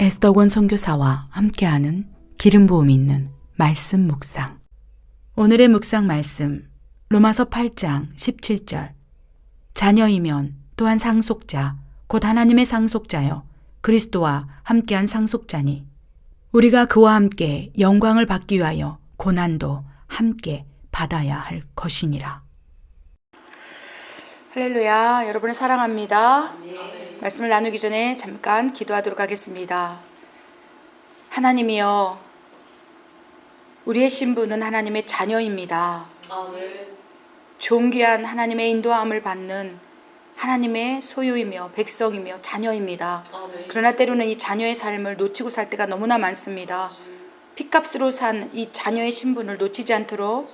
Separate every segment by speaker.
Speaker 1: 에스더권 선교사와 함께하는 기름 부음이 있는 말씀 묵상. 오늘의 묵상 말씀 로마서 8장 17절. 자녀이면 또한 상속자 곧 하나님의 상속자여 그리스도와 함께한 상속자니 우리가 그와 함께 영광을 받기 위하여 고난도 함께 받아야 할 것이니라.
Speaker 2: 할렐루야, 여러분을 사랑합니다. 말씀을 나누기 전에 잠깐 기도하도록 하겠습니다. 하나님이여, 우리의 신부는 하나님의 자녀입니다. 존귀한 하나님의 인도함을 받는 하나님의 소유이며 백성이며 자녀입니다. 그러나 때로는 이 자녀의 삶을 놓치고 살 때가 너무나 많습니다. 피값으로 산 이 자녀의 신분을 놓치지 않도록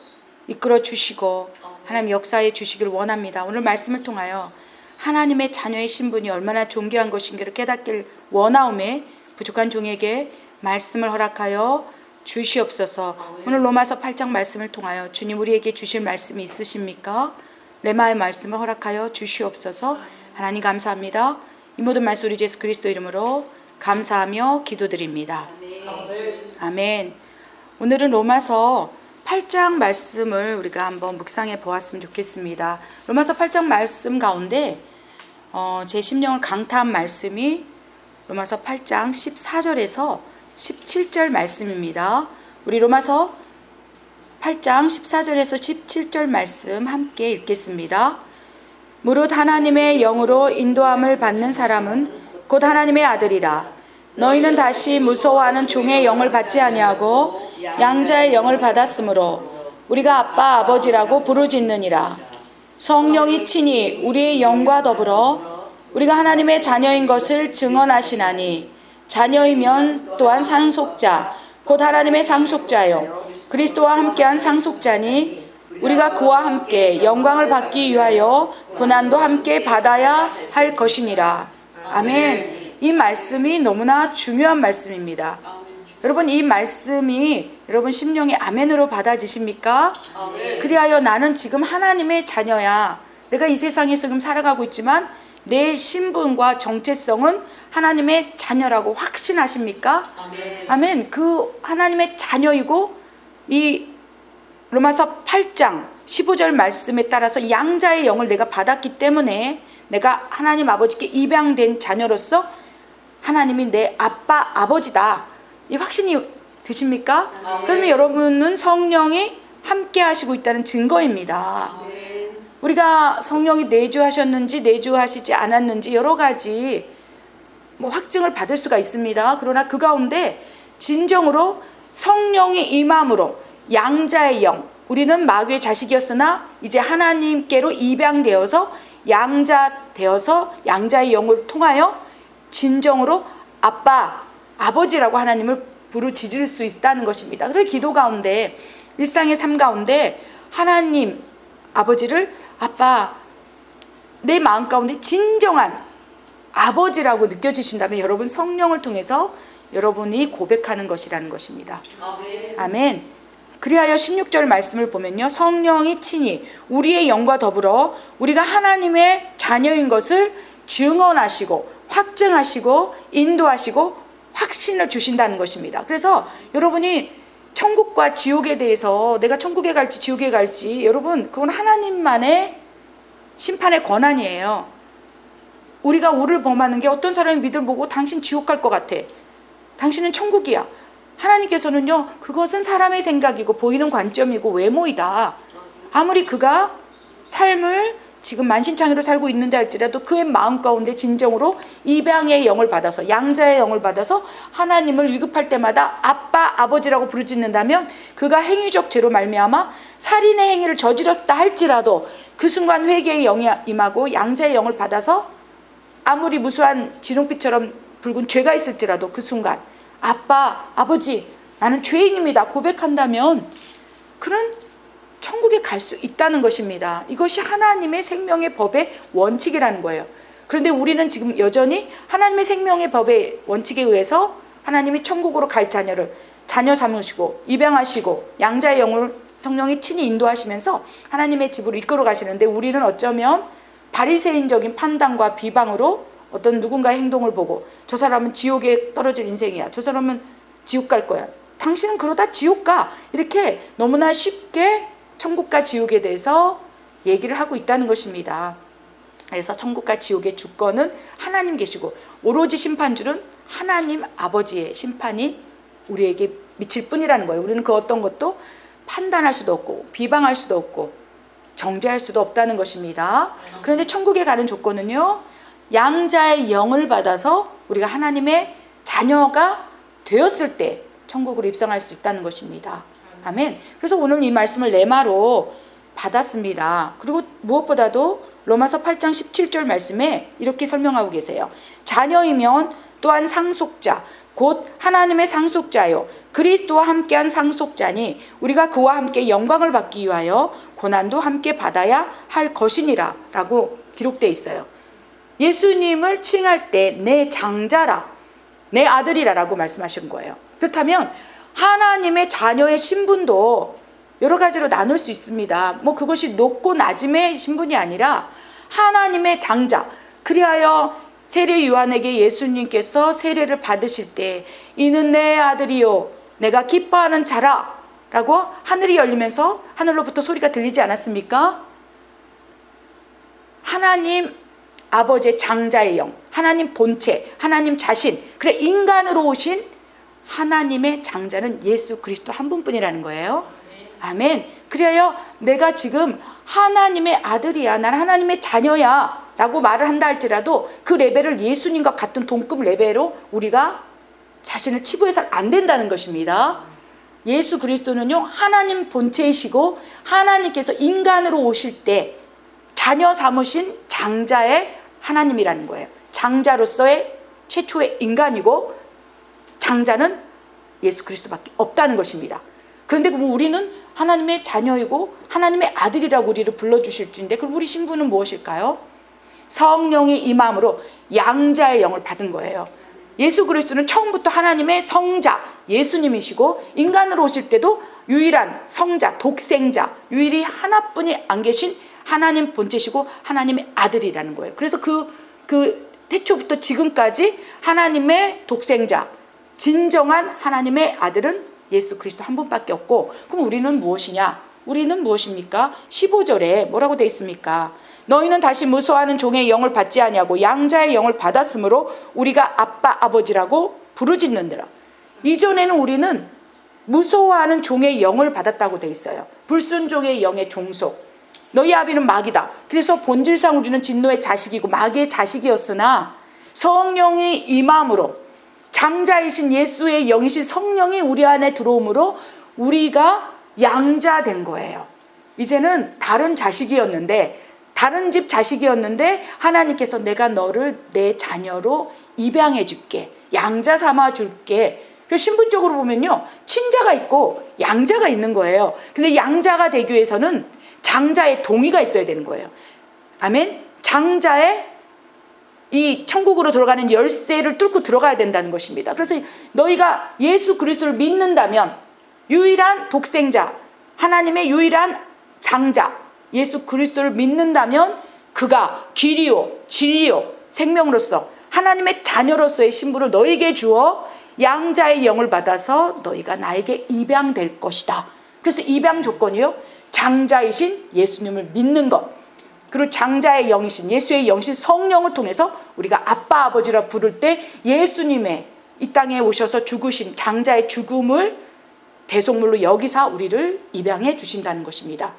Speaker 2: 이끌어 주시고 하나님 역사해 주시길 원합니다. 오늘 말씀을 통하여 하나님의 자녀의 신분이 얼마나 존귀한 것인가를 깨닫길 원하오매 부족한 종에게 말씀을 허락하여 주시옵소서. 오늘 로마서 8장 말씀을 통하여 주님 우리에게 주실 말씀이 있으십니까? 레마의 말씀을 허락하여 주시옵소서. 하나님 감사합니다. 이 모든 말씀 우리 예수 그리스도 이름으로 감사하며 기도드립니다. 아멘. 오늘은 로마서 8장 말씀을 우리가 한번 묵상해 보았으면 좋겠습니다. 로마서 8장 말씀 가운데 어, 제 심령을 강타한 말씀이 로마서 8장 14절에서 17절 말씀입니다. 우리 로마서 8장 14절에서 17절 말씀 함께 읽겠습니다. 무릇 하나님의 영으로 인도함을 받는 사람은 곧 하나님의 아들이라. 너희는 다시 무서워하는 종의 영을 받지 아니하고 양자의 영을 받았으므로 우리가 아빠 아버지라고 부르짖느니라. 성령이 친히 우리의 영과 더불어 우리가 하나님의 자녀인 것을 증언하시나니 자녀이면 또한 상속자 곧 하나님의 상속자요 그리스도와 함께한 상속자니 우리가 그와 함께 영광을 받기 위하여 고난도 함께 받아야 할 것이니라. 아멘. 이 말씀이 너무나 중요한 말씀입니다. 여러분 이 말씀이 여러분 심령의 아멘으로 받아지십니까? 그리하여 나는 지금 하나님의 자녀야. 내가 이 세상에서 지금 살아가고 있지만 내 신분과 정체성은 하나님의 자녀라고 확신하십니까? 아멘. 그 하나님의 자녀이고 이 로마서 8장 15절 말씀에 따라서 양자의 영을 내가 받았기 때문에 내가 하나님 아버지께 입양된 자녀로서 하나님이 내 아빠 아버지다. 이 확신이 드십니까? 그러면 여러분은 성령이 함께 하시고 있다는 증거입니다. 우리가 성령이 내주하셨는지 내주하시지 않았는지 여러 가지 뭐 확증을 받을 수가 있습니다. 그러나 그 가운데 진정으로 성령이 임함으로 양자의 영, 우리는 마귀의 자식이었으나 이제 하나님께로 입양되어서 양자 되어서 양자의 영을 통하여 진정으로 아빠, 아버지라고 하나님을 부르짖을 수 있다는 것입니다. 그래서 기도 가운데 일상의 삶 가운데 하나님 아버지를 아빠 내 마음 가운데 진정한 아버지라고 느껴지신다면 여러분 성령을 통해서 여러분이 고백하는 것이라는 것입니다. 아멘. 그리하여 16절 말씀을 보면요. 성령이 친히 우리의 영과 더불어 우리가 하나님의 자녀인 것을 증언하시고 확증하시고 인도하시고 확신을 주신다는 것입니다. 그래서 여러분이 천국과 지옥에 대해서 내가 천국에 갈지 지옥에 갈지 여러분 그건 하나님만의 심판의 권한이에요. 우리가 우를 범하는 게 어떤 사람이 믿음 보고 당신 지옥 갈 것 같아. 당신은 천국이야. 하나님께서는요, 그것은 사람의 생각이고 보이는 관점이고 외모이다. 아무리 그가 삶을 지금 만신창이로 살고 있는데 할지라도 그의 마음 가운데 진정으로 입양의 영을 받아서 양자의 영을 받아서 하나님을 위급할 때마다 아빠 아버지라고 부르짖는다면 그가 행위적 죄로 말미암아 살인의 행위를 저질렀다 할지라도 그 순간 회개의 영이 임하고 양자의 영을 받아서 아무리 무수한 진홍빛처럼 붉은 죄가 있을지라도 그 순간 아빠 아버지 나는 죄인입니다. 고백한다면 그런 천국에 갈 수 있다는 것입니다. 이것이 하나님의 생명의 법의 원칙이라는 거예요. 그런데 우리는 지금 여전히 하나님의 생명의 법의 원칙에 의해서 하나님이 천국으로 갈 자녀를 자녀 삼으시고 입양하시고 양자의 영을 성령이 친히 인도하시면서 하나님의 집으로 이끌어 가시는데 우리는 어쩌면 바리새인적인 판단과 비방으로 어떤 누군가의 행동을 보고 저 사람은 지옥에 떨어질 인생이야. 저 사람은 지옥 갈 거야. 당신은 그러다 지옥 가. 이렇게 너무나 쉽게 천국과 지옥에 대해서 얘기를 하고 있다는 것입니다. 그래서 천국과 지옥의 주권은 하나님 계시고 오로지 심판줄은 하나님 아버지의 심판이 우리에게 미칠 뿐이라는 거예요. 우리는 그 어떤 것도 판단할 수도 없고 비방할 수도 없고 정죄할 수도 없다는 것입니다. 그런데 천국에 가는 조건은요. 양자의 영을 받아서 우리가 하나님의 자녀가 되었을 때 천국으로 입성할 수 있다는 것입니다. 아멘. 그래서 오늘 이 말씀을 레마로 받았습니다. 그리고 무엇보다도 로마서 8장 17절 말씀에 이렇게 설명하고 계세요. 자녀이면 또한 상속자, 곧 하나님의 상속자요. 그리스도와 함께한 상속자니 우리가 그와 함께 영광을 받기 위하여 고난도 함께 받아야 할 것이니라 라고 기록되어 있어요. 예수님을 칭할 때 내 장자라, 내 아들이라라고 말씀하신 거예요. 그렇다면 하나님의 자녀의 신분도 여러 가지로 나눌 수 있습니다. 뭐 그것이 높고 낮음의 신분이 아니라 하나님의 장자. 그리하여 세례 요한에게 예수님께서 세례를 받으실 때 이는 내 아들이요 내가 기뻐하는 자라 라고 하늘이 열리면서 하늘로부터 소리가 들리지 않았습니까? 하나님 아버지의 장자의 영, 하나님 본체, 하나님 자신, 그래 인간으로 오신 하나님의 장자는 예수 그리스도 한 분뿐이라는 거예요. 아멘. 그래요. 내가 지금 하나님의 아들이야. 나는 하나님의 자녀야. 라고 말을 한다 할지라도 그 레벨을 예수님과 같은 동급 레벨로 우리가 자신을 치부해서는 안 된다는 것입니다. 예수 그리스도는요, 하나님 본체이시고 하나님께서 인간으로 오실 때 자녀 삼으신 장자의 하나님이라는 거예요. 장자로서의 최초의 인간이고 장자는 예수 그리스도밖에 없다는 것입니다. 그런데 그럼 우리는 하나님의 자녀이고 하나님의 아들이라고 우리를 불러주실 줄인데 그럼 우리 신분은 무엇일까요? 성령이 임함으로 양자의 영을 받은 거예요. 예수 그리스도는 처음부터 하나님의 성자 예수님이시고 인간으로 오실 때도 유일한 성자 독생자 유일히 하나뿐이 안 계신 하나님 본체시고 하나님의 아들이라는 거예요. 그래서 그, 그 태초부터 지금까지 하나님의 독생자, 진정한 하나님의 아들은 예수 그리스도 한 분밖에 없고, 그럼 우리는 무엇이냐? 우리는 무엇입니까? 15절에 뭐라고 되어 있습니까? 너희는 다시 무서워하는 종의 영을 받지 아니하고 양자의 영을 받았으므로 우리가 아빠 아버지라고 부르짖는더라. 이전에는 우리는 무서워하는 종의 영을 받았다고 돼 있어요. 불순종의 영의 종속. 너희 아비는 마귀다. 그래서 본질상 우리는 진노의 자식이고 마귀의 자식이었으나 성령이 임함으로 장자이신 예수의 영이신 성령이 우리 안에 들어오므로 우리가 양자된 거예요. 이제는 다른 자식이었는데 다른 집 자식이었는데 하나님께서 내가 너를 내 자녀로 입양해 줄게. 양자 삼아 줄게. 그 신분적으로 보면요. 친자가 있고 양자가 있는 거예요. 근데 양자가 되기 위해서는 장자의 동의가 있어야 되는 거예요. 아멘. 장자의 이 천국으로 들어가는 열쇠를 뚫고 들어가야 된다는 것입니다. 그래서 너희가 예수 그리스도를 믿는다면 유일한 독생자, 하나님의 유일한 장자, 예수 그리스도를 믿는다면 그가 길이요, 진리요, 생명으로서 하나님의 자녀로서의 신분을 너에게 주어 양자의 영을 받아서 너희가 나에게 입양될 것이다. 그래서 입양 조건이요. 장자이신 예수님을 믿는 것. 그리고 장자의 영이신 예수의 영신 성령을 통해서 우리가 아빠 아버지라 부를 때 예수님의 이 땅에 오셔서 죽으신 장자의 죽음을 대속물로 여기사 우리를 입양해 주신다는 것입니다.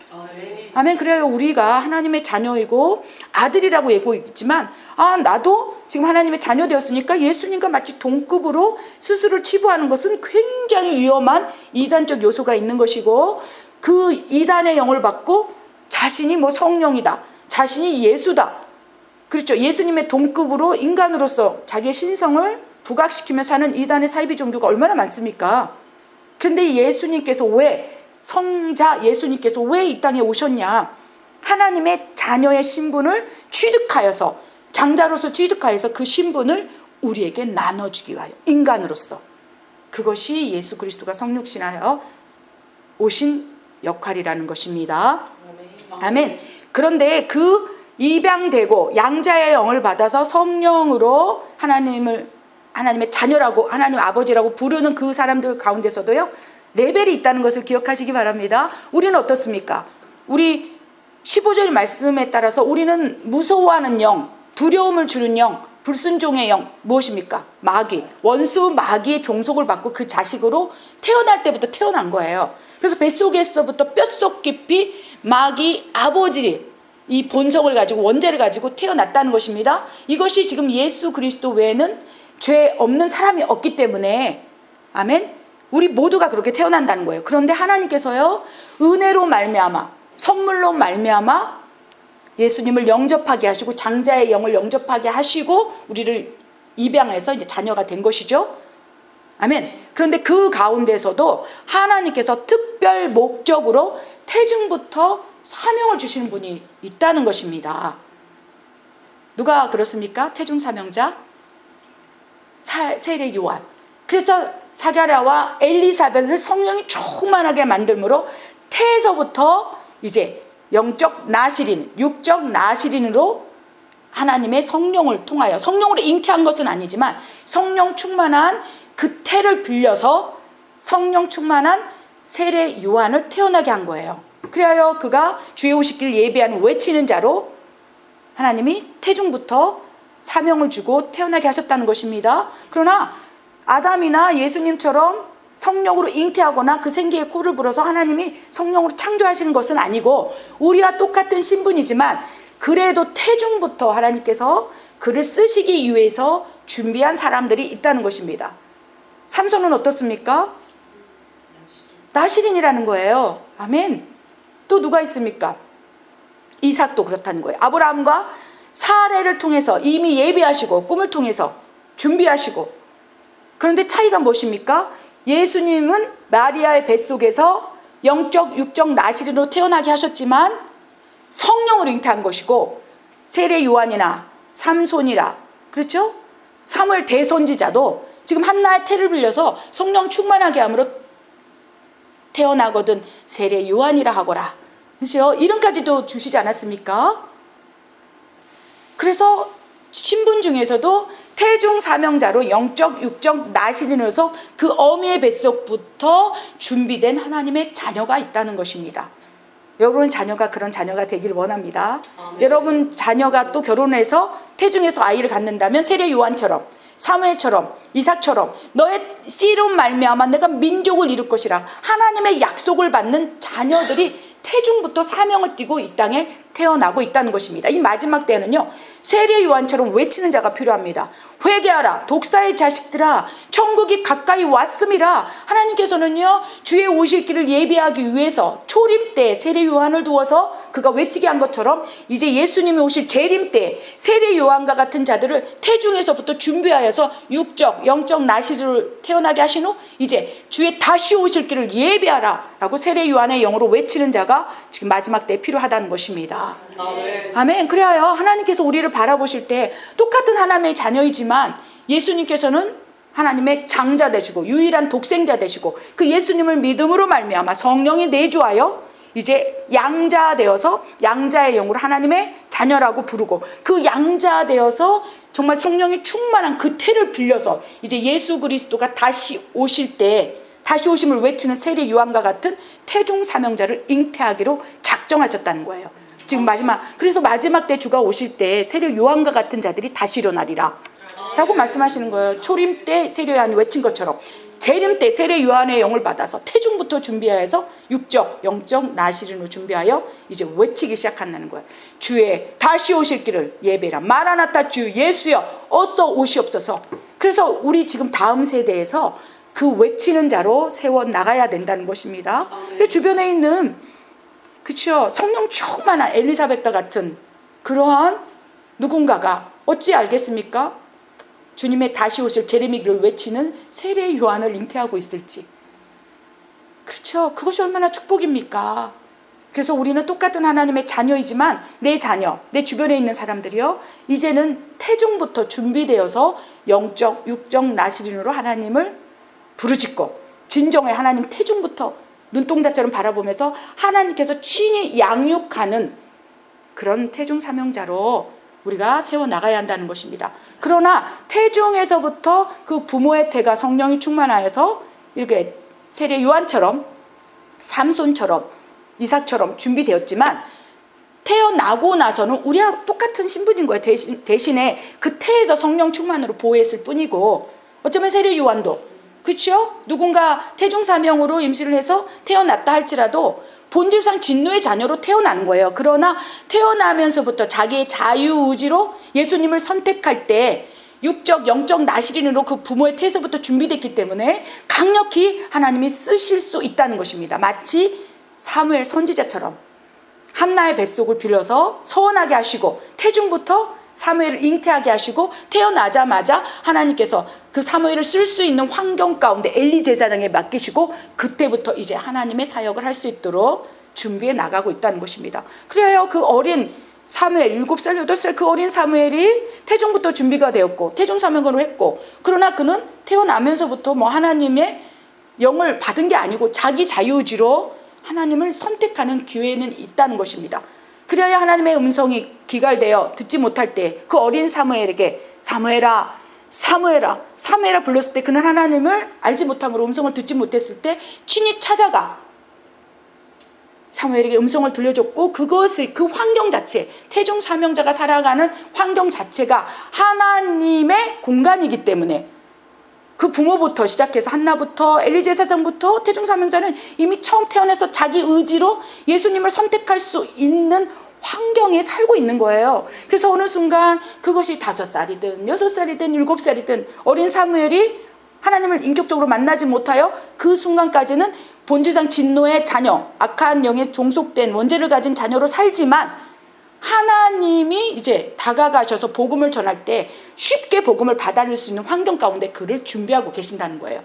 Speaker 2: 아멘. 그래요. 우리가 하나님의 자녀이고 아들이라고 얘기하고 있지만 아 나도 지금 하나님의 자녀 되었으니까 예수님과 마치 동급으로 스스로를 치부하는 것은 굉장히 위험한 이단적 요소가 있는 것이고 그 이단의 영을 받고 자신이 뭐 성령이다. 자신이 예수다. 그렇죠. 예수님의 동급으로 인간으로서 자기의 신성을 부각시키며 사는 이단의 사이비 종교가 얼마나 많습니까? 근데 예수님께서 왜 성자 예수님께서 왜 이 땅에 오셨냐? 하나님의 자녀의 신분을 취득하여서 장자로서 취득하여서 그 신분을 우리에게 나눠주기 위하여 인간으로서 그것이 예수 그리스도가 성육신하여 오신 역할이라는 것입니다. 아멘. 그런데 그 입양되고 양자의 영을 받아서 성령으로 하나님을 하나님의 자녀라고 하나님 아버지라고 부르는 그 사람들 가운데서도요 레벨이 있다는 것을 기억하시기 바랍니다. 우리는 어떻습니까? 우리 15절 말씀에 따라서 우리는 무서워하는 영, 두려움을 주는 영, 불순종의 영 무엇입니까? 마귀, 원수 마귀의 종속을 받고 그 자식으로 태어날 때부터 태어난 거예요. 그래서 뱃속에서부터 뼛속 깊이 마귀 아버지 이 본성을 가지고 원죄를 가지고 태어났다는 것입니다. 이것이 지금 예수 그리스도 외에는 죄 없는 사람이 없기 때문에 아멘. 우리 모두가 그렇게 태어난다는 거예요. 그런데 하나님께서요 은혜로 말미암아 선물로 말미암아 예수님을 영접하게 하시고 장자의 영을 영접하게 하시고 우리를 입양해서 이제 자녀가 된 것이죠. 아멘. 그런데 그 가운데서도 하나님께서 특별 목적으로 태중부터 사명을 주시는 분이 있다는 것입니다. 누가 그렇습니까? 태중 사명자? 사- 세례 요한. 그래서 사가랴와 엘리사벳을 성령이 충만하게 만들므로 태에서부터 이제 영적 나시린, 육적 나시린으로 하나님의 성령을 통하여 성령으로 잉태한 것은 아니지만 성령 충만한 그 태를 빌려서 성령 충만한 세례 요한을 태어나게 한 거예요. 그리하여 그가 주의 오시길 예비하는 외치는 자로 하나님이 태중부터 사명을 주고 태어나게 하셨다는 것입니다. 그러나 아담이나 예수님처럼 성령으로 잉태하거나 그 생기의 코를 불어서 하나님이 성령으로 창조하시는 것은 아니고 우리와 똑같은 신분이지만 그래도 태중부터 하나님께서 그를 쓰시기 위해서 준비한 사람들이 있다는 것입니다. 삼손은 어떻습니까? 나시린이라는 거예요. 아멘. 또 누가 있습니까? 이삭도 그렇다는 거예요. 아브라함과 사례를 통해서 이미 예비하시고 꿈을 통해서 준비하시고 그런데 차이가 무엇입니까? 예수님은 마리아의 뱃속에서 영적 육적 나시린으로 태어나게 하셨지만 성령으로 잉태한 것이고 세례 요한이나 삼손이라 그렇죠? 사무엘 대선지자도 지금 한나의 태를 빌려서 성령 충만하게 함으로 태어나거든 세례 요한이라 하거라. 그렇죠? 이름까지도 주시지 않았습니까? 그래서 신분 중에서도 태중 사명자로 영적 육적 나시린으로서 그 어미의 뱃속부터 준비된 하나님의 자녀가 있다는 것입니다. 여러분 자녀가 그런 자녀가 되길 원합니다. 여러분 자녀가 또 결혼해서 태중에서 아이를 갖는다면 세례 요한처럼 사무엘처럼 이삭처럼 너의 씨로 말미암아 내가 민족을 이룰 것이라 하나님의 약속을 받는 자녀들이 태중부터 사명을 띠고 이 땅에 태어나고 있다는 것입니다. 이 마지막 때는요. 세례 요한처럼 외치는 자가 필요합니다. 회개하라 독사의 자식들아 천국이 가까이 왔음이라 하나님께서는요. 주의 오실 길을 예비하기 위해서 초림 때 세례 요한을 두어서 그가 외치게 한 것처럼 이제 예수님이 오실 재림 때 세례 요한과 같은 자들을 태중에서부터 준비하여서 육적 영적 나시를 태어나게 하신 후 이제 주의 다시 오실 길을 예비하라라고 세례 요한의 영으로 외치는 자가 지금 마지막 때 필요하다는 것입니다. 아멘. 그래야 하나님께서 우리를 바라보실 때 똑같은 하나님의 자녀이지만 예수님께서는 하나님의 장자 되시고 유일한 독생자 되시고 그 예수님을 믿음으로 말미암아 성령이 내주하여 이제 양자 되어서 양자의 영으로 하나님의 자녀라고 부르고 그 양자 되어서 정말 성령이 충만한 그 태를 빌려서 이제 예수 그리스도가 다시 오실 때 다시 오심을 외치는 세례 요한과 같은 태중 사명자를 잉태하기로 작정하셨다는 거예요. 지금 마지막 그래서 마지막 때 주가 오실 때 세례 요한과 같은 자들이 다시 일어나리라. 라고 말씀하시는 거예요. 초림 때 세례 요한이 외친 것처럼 재림 때 세례 요한의 영을 받아서 태중부터 준비하여서 육적, 영적 나시린으로 준비하여 이제 외치기 시작한다는 거예요. 주의 다시 오실 길을 예배라. 마라나타 주 예수여 어서 오시옵소서. 그래서 우리 지금 다음 세대에서 그 외치는 자로 세워 나가야 된다는 것입니다. 그래서 주변에 있는 그쵸 성령 충만한 엘리사벳과 같은 그러한 누군가가 어찌 알겠습니까? 주님의 다시 오실 제레미기를 외치는 세례 요한을 잉태하고 있을지. 그렇죠. 그것이 얼마나 축복입니까? 그래서 우리는 똑같은 하나님의 자녀이지만 내 자녀, 내 주변에 있는 사람들이요. 이제는 태중부터 준비되어서 영적, 육적 나시린으로 하나님을 부르짖고 진정의 하나님 태중부터 눈동자처럼 바라보면서 하나님께서 친히 양육하는 그런 태중 사명자로 우리가 세워 나가야 한다는 것입니다. 그러나 태중에서부터 그 부모의 태가 성령이 충만하여서 이렇게 세례 요한처럼 삼손처럼 이삭처럼 준비되었지만 태어나고 나서는 우리와 똑같은 신분인 거예요. 대신, 대신에 그 태에서 성령 충만으로 보호했을 뿐이고 어쩌면 세례 요한도 그렇죠? 누군가 태중 사명으로 임신을 해서 태어났다 할지라도 본질상 진노의 자녀로 태어나는 거예요. 그러나 태어나면서부터 자기의 자유 의지로 예수님을 선택할 때 육적 영적 나시린으로 그 부모의 태에서부터 준비됐기 때문에 강력히 하나님이 쓰실 수 있다는 것입니다. 마치 사무엘 선지자처럼 한나의 뱃속을 빌려서 서원하게 하시고 태중부터 사무엘을 잉태하게 하시고 태어나자마자 하나님께서 그 사무엘을 쓸 수 있는 환경 가운데 엘리 제사장에 맡기시고 그때부터 이제 하나님의 사역을 할 수 있도록 준비해 나가고 있다는 것입니다. 그래야 그 어린 사무엘 7살, 8살 그 어린 사무엘이 태중부터 준비가 되었고 태중 사명으로 했고 그러나 그는 태어나면서부터 뭐 하나님의 영을 받은 게 아니고 자기 자유의지로 하나님을 선택하는 기회는 있다는 것입니다. 그래야 하나님의 음성이 기갈되어 듣지 못할 때 그 어린 사무엘에게 사무엘아 사무엘아 사무엘아 불렀을 때 그는 하나님을 알지 못함으로 음성을 듣지 못했을 때 친히 찾아가. 사무엘에게 음성을 들려줬고 그것을 그 환경 자체 태중 사명자가 살아가는 환경 자체가 하나님의 공간이기 때문에 그 부모부터 시작해서 한나부터 엘리제 사장부터 태중 사명자는 이미 처음 태어나서 자기 의지로 예수님을 선택할 수 있는 환경에 살고 있는 거예요. 그래서 어느 순간 그것이 다섯 살이든 여섯 살이든 일곱 살이든 어린 사무엘이 하나님을 인격적으로 만나지 못하여 그 순간까지는 본질상 진노의 자녀, 악한 영에 종속된 원죄를 가진 자녀로 살지만 하나님이 이제 다가가셔서 복음을 전할 때 쉽게 복음을 받아들일 수 있는 환경 가운데 그를 준비하고 계신다는 거예요.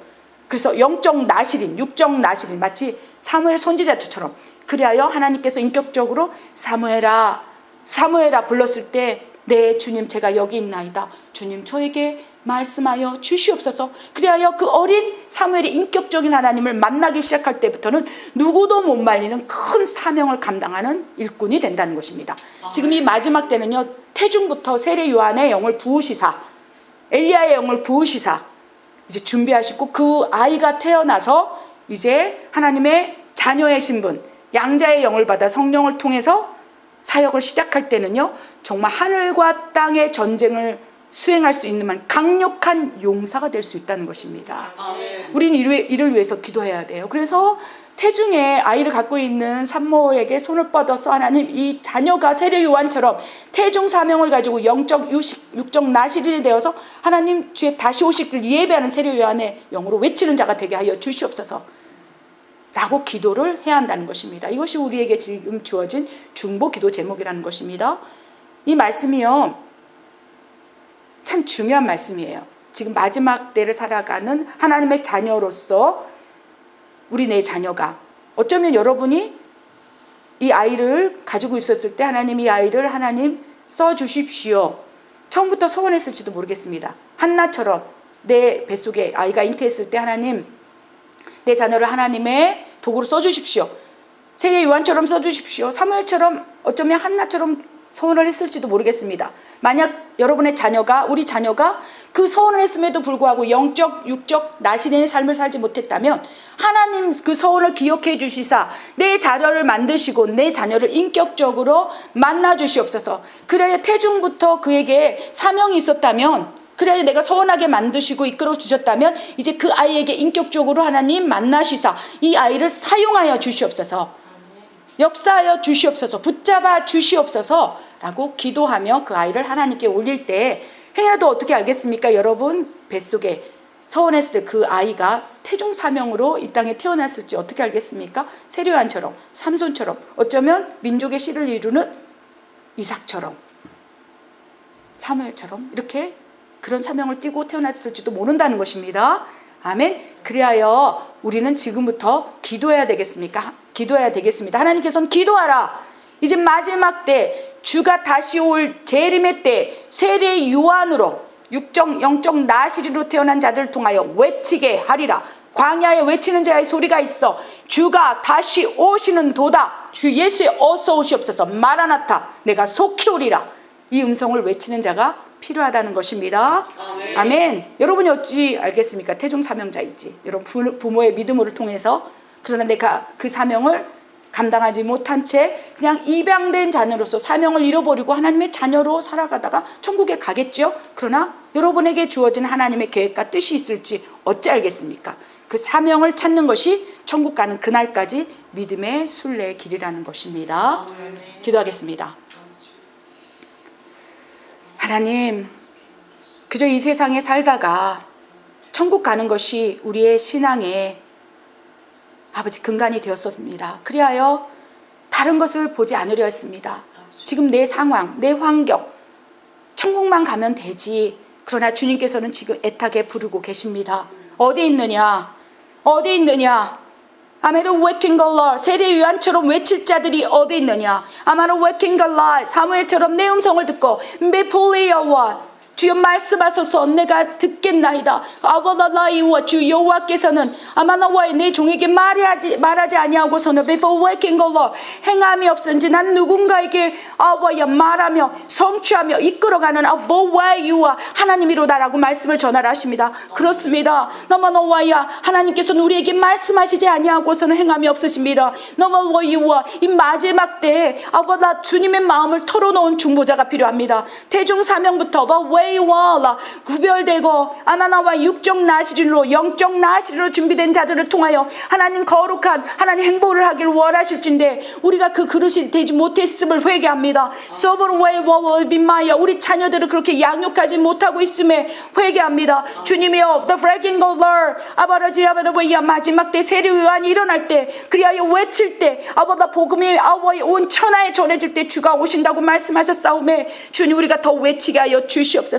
Speaker 2: 그래서 영적 나실인, 육적 나실인 마치 사무엘 선지자처럼 그리하여 하나님께서 인격적으로 사무엘아, 사무엘아 불렀을 때네 주님 제가 여기 있나이다. 주님 저에게 말씀하여 주시옵소서. 그리하여 그 어린 사무엘이 인격적인 하나님을 만나기 시작할 때부터는 누구도 못 말리는 큰 사명을 감당하는 일꾼이 된다는 것입니다. 지금 이 마지막 때는요. 태중부터 세례 요한의 영을 부으시사 엘리야의 영을 부으시사 이제 준비하시고 그 아이가 태어나서 이제 하나님의 자녀의 신분 양자의 영을 받아 성령을 통해서 사역을 시작할 때는요. 정말 하늘과 땅의 전쟁을 수행할 수 있는 만 강력한 용사가 될 수 있다는 것입니다. 우리는 이를, 위해서 기도해야 돼요. 그래서 태중에 아이를 갖고 있는 산모에게 손을 뻗어서 하나님 이 자녀가 세례 요한처럼 태중 사명을 가지고 영적 유식, 육적 나시린이 되어서 하나님 주의 다시 오시길 예배하는 세례 요한의 영으로 외치는 자가 되게 하여 주시옵소서. 라고 기도를 해야 한다는 것입니다. 이것이 우리에게 지금 주어진 중보 기도 제목이라는 것입니다. 이 말씀이요. 참 중요한 말씀이에요. 지금 마지막 때를 살아가는 하나님의 자녀로서 우리 내 자녀가 어쩌면 여러분이 이 아이를 가지고 있었을 때 하나님 이 아이를 하나님 써 주십시오. 처음부터 소원했을지도 모르겠습니다. 한나처럼 내 뱃속에 아이가 잉태했을 때 하나님 내 자녀를 하나님의 도구로 써 주십시오. 세계 요한처럼 써 주십시오. 사무엘처럼 어쩌면 한나처럼 소원을 했을지도 모르겠습니다. 만약 여러분의 자녀가 우리 자녀가 그 소원을 했음에도 불구하고 영적 육적 나신의 삶을 살지 못했다면 하나님 그 소원을 기억해 주시사 내 자녀를 만드시고 내 자녀를 인격적으로 만나 주시옵소서. 그래야 태중부터 그에게 사명이 있었다면 그래야 내가 서원하게 만드시고 이끌어 주셨다면 이제 그 아이에게 인격적으로 하나님 만나시사 이 아이를 사용하여 주시옵소서. 역사하여 주시옵소서, 붙잡아 주시옵소서 라고 기도하며 그 아이를 하나님께 올릴 때 행여라도 어떻게 알겠습니까? 여러분 뱃속에 서원했을 그 아이가 태중 사명으로 이 땅에 태어났을지 어떻게 알겠습니까? 세례요한처럼 삼손처럼 어쩌면 민족의 씨를 이루는 이삭처럼 사무엘처럼 이렇게 그런 사명을 띠고 태어났을지도 모른다는 것입니다. 아멘. 그리하여 우리는 지금부터 기도해야 되겠습니까? 기도해야 되겠습니다. 하나님께서는 기도하라. 이제 마지막 때 주가 다시 올 재림의 때 세례 요한으로 육정 영적 나시리로 태어난 자들을 통하여 외치게 하리라. 광야에 외치는 자의 소리가 있어 주가 다시 오시는 도다 주 예수의 어서 오시옵소서 마라나타 내가 속히 오리라 이 음성을 외치는 자가 필요하다는 것입니다
Speaker 3: 아멘.
Speaker 2: 아멘 여러분이 어찌 알겠습니까 태중 사명자일지 여러분 부- 부모의 믿음을 통해서 그러나 내가 그 사명을 감당하지 못한 채 그냥 입양된 자녀로서 사명을 잃어버리고 하나님의 자녀로 살아가다가 천국에 가겠죠. 그러나 여러분에게 주어진 하나님의 계획과 뜻이 있을지 어찌 알겠습니까? 그 사명을 찾는 것이 천국 가는 그날까지 믿음의 순례의 길이라는 것입니다. 기도하겠습니다. 하나님, 그저 이 세상에 살다가 천국 가는 것이 우리의 신앙의 아버지 근간이 되었습니다. 그리하여 다른 것을 보지 않으려 했습니다. 지금 내 상황, 내 환경, 천국만 가면 되지. 그러나 주님께서는 지금 애타게 부르고 계십니다. 어디 있느냐? 어디 있느냐? 아메르 웨킹걸러 세례 요한처럼 외칠 자들이 어디 있느냐? 아마르 웨킹걸러 사무엘처럼 내 음성을 듣고 베폴리어와 주여 말씀하소서 내가 듣겠나이다. 아버다나이와 주 여호와께서는 아마 나와의 내 종에게 말하지 말하지 아니하고서는 before waking the Lord 행함이 없은지 난 누군가에게 아와야 말하며 성취하며 이끌어가는 아버와이와 하나님이로다라고 말씀을 전하라 하십니다. 그렇습니다. 너마 너와야 하나님께서는 우리에게 말씀하시지 아니하고서는 행함이 없으십니다. 너마 와이와 이 마지막 때에 아버다 주님의 마음을 털어놓은 중보자가 필요합니다. 대중 사명부터 웨이와라 구별되고 아마나와 육적 나시리로 영적 나시리로 준비된 자들을 통하여 하나님 거룩한 하나님 행복을 하길 원하실진데 우리가 그 그릇이 되지 못했음을 회개합니다. 서브로 웨이와와 빈마야 우리 자녀들을 그렇게 양육하지 못하고 있음에 회개합니다. 주님이여 the breaking the Lord 아버지 아버지 마지막 때 세례 요한이 일어날 때 그리하여 외칠 때 아버다 복음이 아워의 온 천하에 전해질 때 주가 오신다고 말씀하셨사오매 주님 우리가 더 외치게 하여 주시옵소서.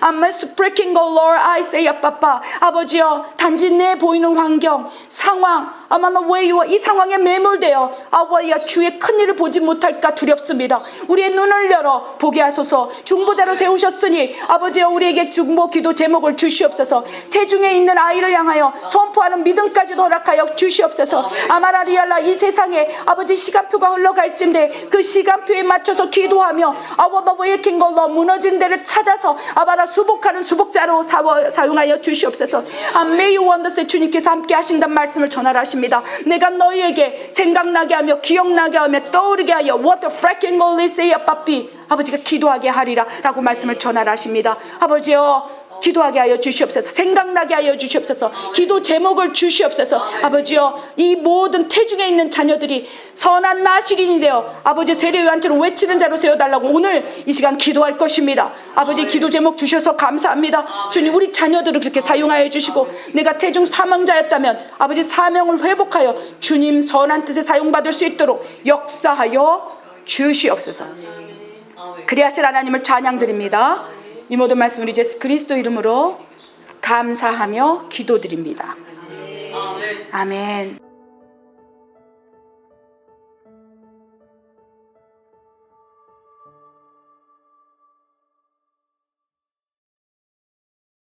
Speaker 2: I must breaking the Lord I say 아빠빠 아버지여 단지 내 보이는 환경 상황 아마나 왜이와 이 상황에 매몰되어 아버지야 주의 큰 일을 보지 못할까 두렵습니다. 우리의 눈을 열어 보게 하소서. 중보자로 세우셨으니 아버지여 우리에게 중보 기도 제목을 주시옵소서. 태중에 있는 아이를 향하여 선포하는 믿음까지도 허락하여 주시옵소서. 아마라리알라 이 세상에 아버지 시간표가 흘러갈진데 그 시간표에 맞춰서 기도하며 아버더버의 킹걸러 무너진 데를 찾아서 아바라 수복하는 수복자로 사워, 사용하여 주시옵소서. 아메이 원더스 주님께서 함께 하신다는 말씀을 전하라 하십니다. 내가 너희에게 생각나게 하며 기억나게 하며 떠오르게 하여 what the fracking only say papi 아버지가 기도하게 하리라 라고 말씀을 전하라 하십니다. 아버지여 기도하게 하여 주시옵소서. 생각나게 하여 주시옵소서. 기도 제목을 주시옵소서. 아버지여 이 모든 태중에 있는 자녀들이 선한 나시린이 되어 아버지 세례 요한처럼 외치는 자로 세워달라고 오늘 이 시간 기도할 것입니다. 아버지 기도 제목 주셔서 감사합니다. 주님 우리 자녀들을 그렇게 사용하여 주시고 내가 태중 사명자였다면 아버지 사명을 회복하여 주님 선한 뜻에 사용받을 수 있도록 역사하여 주시옵소서. 그리하실 하나님을 찬양드립니다. 이 모든 말씀 우리 예수 그리스도 이름으로 감사하며 기도드립니다. 아멘.